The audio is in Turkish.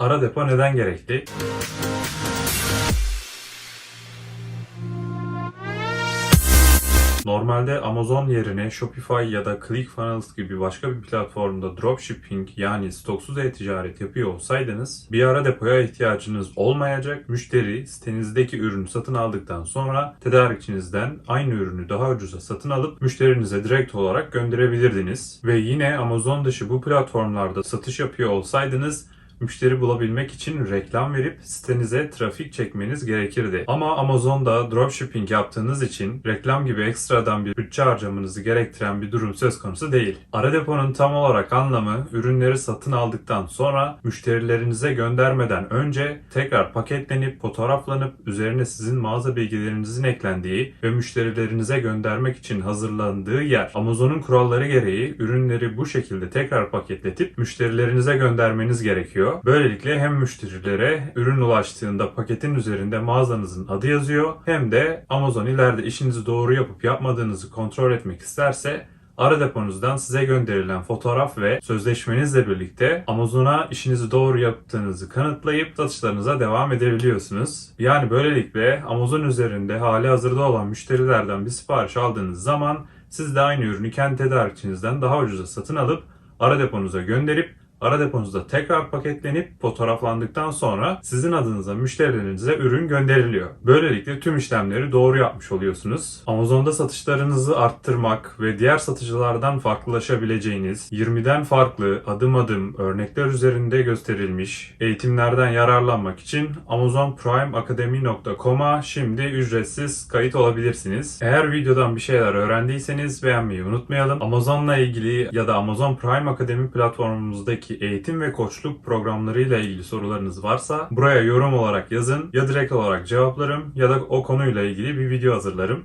Ara depo neden gerekli? Normalde Amazon yerine Shopify ya da ClickFunnels gibi başka bir platformda dropshipping yani stoksuz e-ticaret yapıyor olsaydınız bir ara depoya ihtiyacınız olmayacak. Müşteri sitenizdeki ürünü satın aldıktan sonra tedarikçinizden aynı ürünü daha ucuza satın alıp müşterinize direkt olarak gönderebilirdiniz. Ve yine Amazon dışı bu platformlarda satış yapıyor olsaydınız müşteri bulabilmek için reklam verip sitenize trafik çekmeniz gerekirdi. Ama Amazon'da dropshipping yaptığınız için reklam gibi ekstradan bir bütçe harcamanızı gerektiren bir durum söz konusu değil. Ara deponun tam olarak anlamı ürünleri satın aldıktan sonra müşterilerinize göndermeden önce tekrar paketlenip fotoğraflanıp üzerine sizin mağaza bilgilerinizin eklendiği ve müşterilerinize göndermek için hazırlandığı yer. Amazon'un kuralları gereği ürünleri bu şekilde tekrar paketletip müşterilerinize göndermeniz gerekiyor. Böylelikle hem müşterilere ürün ulaştığında paketin üzerinde mağazanızın adı yazıyor hem de Amazon ileride işinizi doğru yapıp yapmadığınızı kontrol etmek isterse ara deponuzdan size gönderilen fotoğraf ve sözleşmenizle birlikte Amazon'a işinizi doğru yaptığınızı kanıtlayıp satışlarınıza devam edebiliyorsunuz. Yani böylelikle Amazon üzerinde hali hazırda olan müşterilerden bir sipariş aldığınız zaman siz de aynı ürünü kendi tedarikçinizden daha ucuza satın alıp ara deponuza gönderip ara deponuzda tekrar paketlenip fotoğraflandıktan sonra sizin adınıza müşterilerinize ürün gönderiliyor. Böylelikle tüm işlemleri doğru yapmış oluyorsunuz. Amazon'da satışlarınızı arttırmak ve diğer satıcılardan farklılaşabileceğiniz 20'den farklı adım adım örnekler üzerinde gösterilmiş eğitimlerden yararlanmak için amazonprimeacademy.com'a şimdi ücretsiz kayıt olabilirsiniz. Eğer videodan bir şeyler öğrendiyseniz beğenmeyi unutmayalım. Amazon'la ilgili ya da Amazon Prime Akademi platformumuzdaki eğitim ve koçluk programlarıyla ilgili sorularınız varsa buraya yorum olarak yazın. Ya direkt olarak cevaplarım ya da o konuyla ilgili bir video hazırlarım.